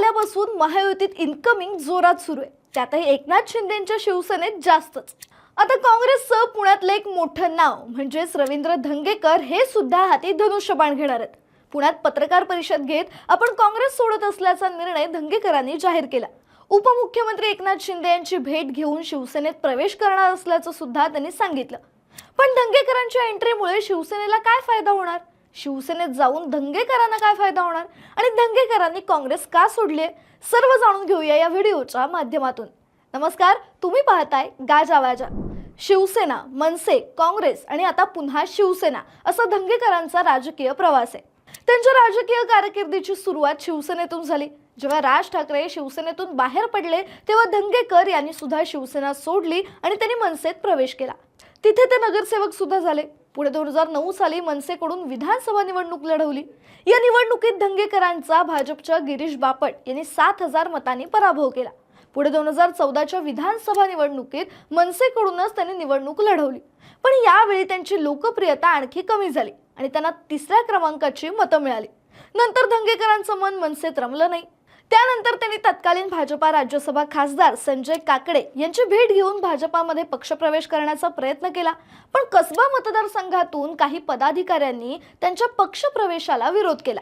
आल्यापासून महायुतीत इन्कमिंग जोरात सुरू आहे. त्यातही एकनाथ शिंदेच्या शिवसेनेत जास्तच. आता काँग्रेसचं पुण्यातलं एक मोठं नाव म्हणजेच रवींद्र धंगेकर हे सुद्धा हाती धनुष्यबाण घेणार आहेत. पुण्यात पत्रकार परिषद घेत आपण काँग्रेस सोडत असल्याचा निर्णय धंगेकरांनी जाहीर केला. उपमुख्यमंत्री एकनाथ शिंदे यांची भेट घेऊन शिवसेनेत प्रवेश करणार असल्याचं सुद्धा त्यांनी सांगितलं. पण धंगेकरांच्या एंट्रीमुळे शिवसेनेला काय फायदा होणार? शिवसेनेत जाऊन धंगेकरांना काय फायदा होणार? आणि धंगेकरांनी काँग्रेस का सोडले सर्व जाणून घेऊया या व्हिडिओच्या माध्यमातून. नमस्कार तुम्ही पाहताय गाजा वाजा. शिवसेना मनसे काँग्रेस आणि आता पुन्हा शिवसेना असा धंगेकरांचा राजकीय प्रवास आहे. त्यांच्या राजकीय कारकिर्दीची सुरुवात शिवसेनेतून झाली. जेव्हा राज ठाकरे शिवसेनेतून बाहेर पडले तेव्हा धंगेकर यांनी सुद्धा शिवसेना सोडली आणि त्यांनी मनसेत प्रवेश केला. तिथे ते नगरसेवक सुद्धा झाले. पुढे दोन हजार नऊ साली मनसेकडून विधानसभा निवडणूक लढवली. या निवडणुकीत धंगेकरांचा भाजपच्या गिरीश बापट यांनी सात हजार मतांनी पराभव केला. पुढे दोन हजार चौदाच्या विधानसभा निवडणुकीत मनसेकडूनच त्यांनी निवडणूक लढवली. पण यावेळी त्यांची लोकप्रियता आणखी कमी झाली आणि त्यांना तिसऱ्या क्रमांकाची मतं मिळाली. नंतर धंगेकरांचं मन मनसेत रमलं नाही. त्यानंतर त्यांनी तत्कालीन भाजपा राज्यसभा खासदार संजय काकडे यांची भेट घेऊन भाजपामध्ये पक्षप्रवेश करण्याचा प्रयत्न केला. पण कसबा मतदारसंघातून काही पदाधिकाऱ्यांनी त्यांच्या पक्षप्रवेशाला विरोध केला.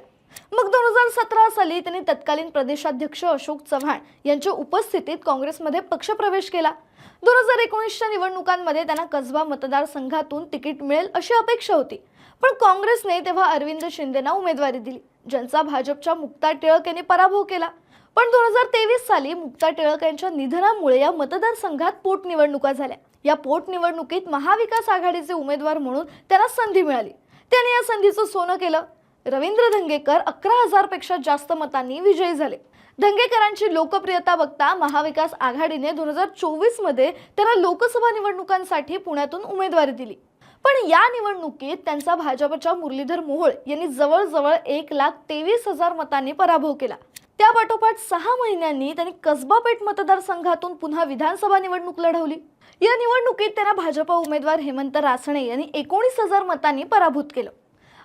मग दोन हजार सतरा साली त्यांनी तत्कालीन प्रदेशाध्यक्ष अशोक चव्हाण यांच्या उपस्थितीत काँग्रेसमध्ये पक्षप्रवेश केला. दोन हजार एकोणीसच्या निवडणुकांमध्ये त्यांना कसबा मतदारसंघातून तिकीट मिळेल अशी अपेक्षा होती. पण काँग्रेसने तेव्हा अरविंद शिंदेना उमेदवारी दिली. ज्यांचा भाजपच्या मुक्ता टिळक यांनी पराभव केला. पण दोन हजार तेवीस साली मुक्ता टिळक यांच्या निधनामुळे या मतदारसंघात पोटनिवडणुका झाल्या. या पोटनिवडणुकीत महाविकास आघाडीचे उमेदवार म्हणून त्यांना संधी मिळाली. त्यांनी या संधीचं सोनं केलं. रवींद्र धंगेकर अकरा हजारपेक्षा जास्त मतांनी विजयी झाले. धंगेकरांची लोकप्रियता बघता महाविकास आघाडीने दोन हजार चोवीसमध्ये त्यांना लोकसभा निवडणुकांसाठी पुण्यातून उमेदवारी दिली. पण या निवडणुकीत त्यांचा भाजपच्या मुरलीधर मोहोळ यांनी जवळजवळ एक लाख तेवीस हजार मतांनी पराभव केला. त्यापाठोपाठ सहा महिन्यांनी त्यांनी कसबा पेठ मतदारसंघातून पुन्हा विधानसभा निवडणूक लढवली. या निवडणुकीत त्यांना भाजपा उमेदवार हेमंत रासणे यांनी एकोणीस हजार मतांनी पराभूत केलं.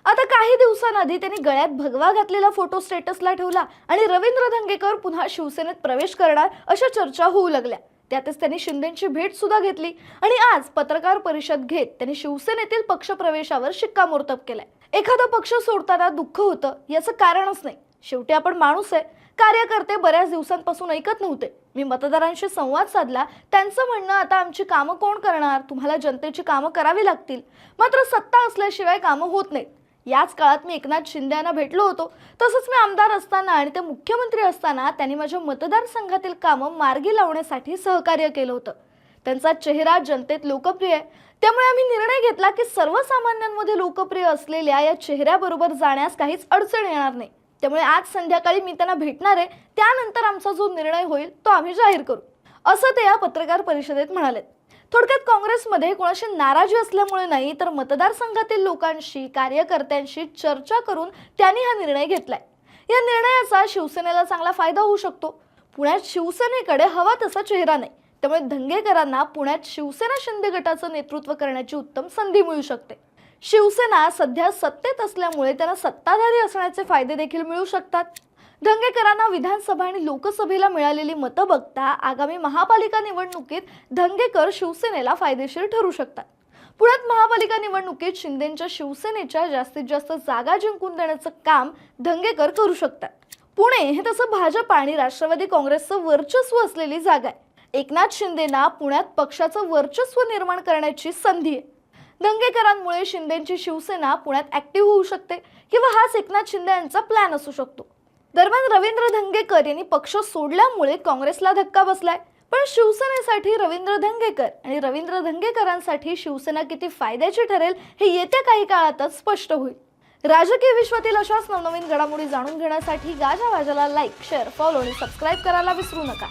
आता काही दिवसांआधी त्यांनी गळ्यात भगवा घातलेला फोटो स्टेटसला ठेवला आणि रवींद्र धंगेकर पुन्हा शिवसेनेत प्रवेश करणार अशा चर्चा होऊ लागल्या. त्यातच त्यांनी शिंदेची भेट सुद्धा घेतली. आणि आज पत्रकार परिषद घेत त्यांनी शिवसेनेतील पक्षप्रवेशावर शिक्कामोर्तब केलाय. एखादा पक्ष सोडताना दुःख होतं याचं कारणच नाही. शेवटी आपण माणूस आहे. कार्यकर्ते बऱ्याच दिवसांपासून ऐकत नव्हते. मी मतदारांशी संवाद साधला. त्यांचं म्हणणं आता आमची कामं कोण करणार? तुम्हाला जनतेची कामं करावी लागतील. मात्र सत्ता असल्याशिवाय कामं होत नाहीत. याच काळात मी एकनाथ शिंदे यांना भेटलो होतो. तसंच मी आमदार असताना आणि ते मुख्यमंत्री असताना त्यांनी माझ्या मतदारसंघातील कामं मार्गी लावण्यासाठी सहकार्य केलं होतं. त्यांचा चेहरा जनतेत लोकप्रिय आहे. त्यामुळे आम्ही निर्णय घेतला की सर्वसामान्यांमध्ये लोकप्रिय असलेल्या या चेहऱ्याबरोबर जाण्यास काहीच अडचण येणार नाही. त्यामुळे आज संध्याकाळी मी त्यांना भेटणार आहे. त्यानंतर आमचा जो निर्णय होईल तो आम्ही जाहीर करू. असं ते या पत्रकार परिषदेत म्हणाले थोडक्यात काँग्रेसमध्ये कोणाशी नाराजी असल्यामुळे नाही तर मतदारसंघातील लोकांशी कार्यकर्त्यांशी चर्चा करून त्यांनी हा निर्णय घेतलाय. या निर्णयाचा शिवसेनेला चांगला फायदा होऊ शकतो. पुण्यात शिवसेनेकडे हवा तसा चेहरा नाही. त्यामुळे धंगेकरांना पुण्यात शिवसेना शिंदे गटाचं नेतृत्व करण्याची उत्तम संधी मिळू शकते. शिवसेना सध्या सत्तेत असल्यामुळे त्यांना सत्ताधारी असण्याचे फायदे देखील मिळू शकतात. धंगेकरांना विधानसभा आणि लोकसभेला मिळालेली मतं बघता आगामी महापालिका निवडणुकीत धंगेकर शिवसेनेला फायदेशीर ठरू शकतात. पुण्यात महापालिका निवडणुकीत शिंदेच्या शिवसेनेच्या जास्तीत जास्त जागा जिंकून देण्याचं काम धंगेकर करू शकतात. पुणे हे तसं भाजप आणि राष्ट्रवादी काँग्रेसचं वर्चस्व असलेली जागा आहे. एकनाथ शिंदेना पुण्यात पक्षाचं वर्चस्व निर्माण करण्याची संधी आहे. दंगेकरांमुळे शिंदेची शिवसेना पुण्यात ऍक्टिव्ह होऊ शकते किंवा हाच एकनाथ शिंदे यांचा प्लॅन असू शकतो. दरम्यान रवींद्र धंगेकर यांनी पक्ष सोडल्यामुळे काँग्रेसला धक्का बसलाय. पण शिवसेनेसाठी रवींद्र धंगेकर आणि रवींद्र धंगेकरांसाठी शिवसेना किती फायद्याची ठरेल हे येत्या काही काळातच स्पष्ट होईल. राजकीय विश्वातील अशाच नवनवीन घडामोडी जाणून घेण्यासाठी गाजा वाजाला लाईक शेअर फॉलो आणि सबस्क्राईब करायला विसरू नका.